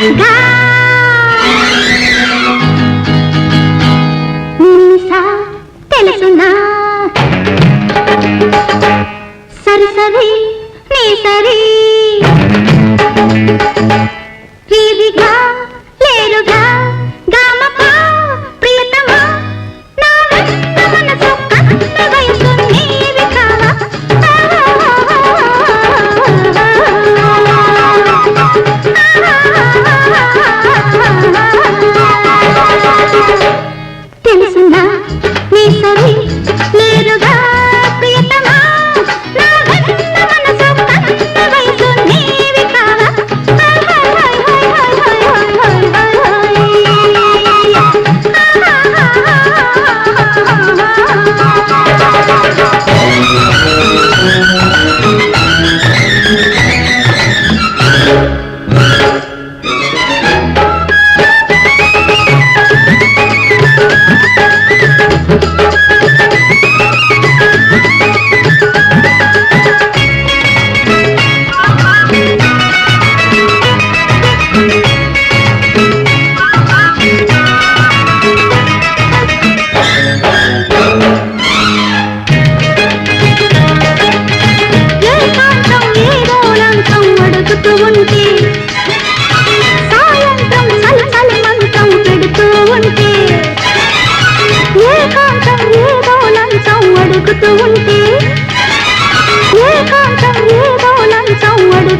God.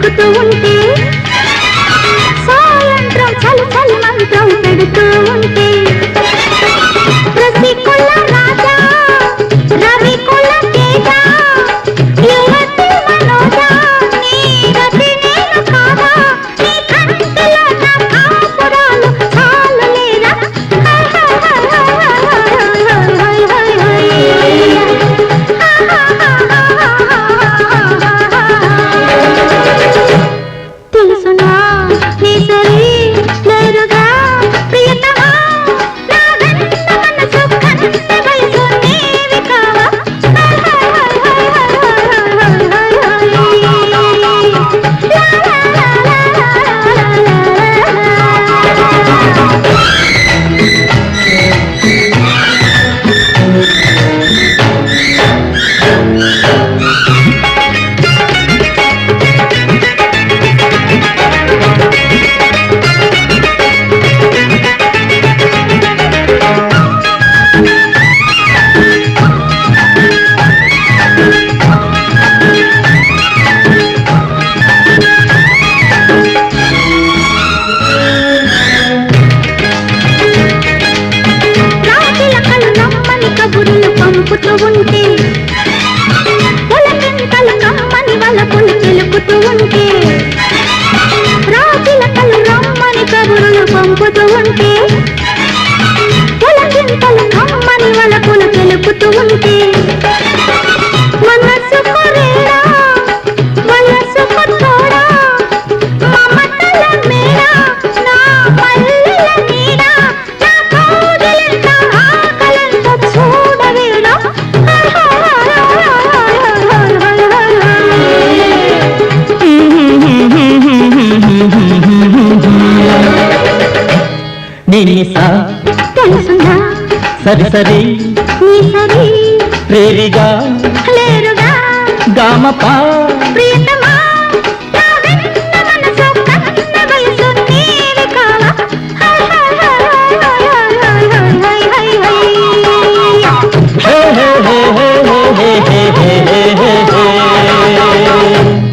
వెతుకుతూ ఉంటే చెప్పుతూ ఉంటే నిసా తెలుసునా సరి సరి. ప్రేరిగా. గామపా. ప్రియతమ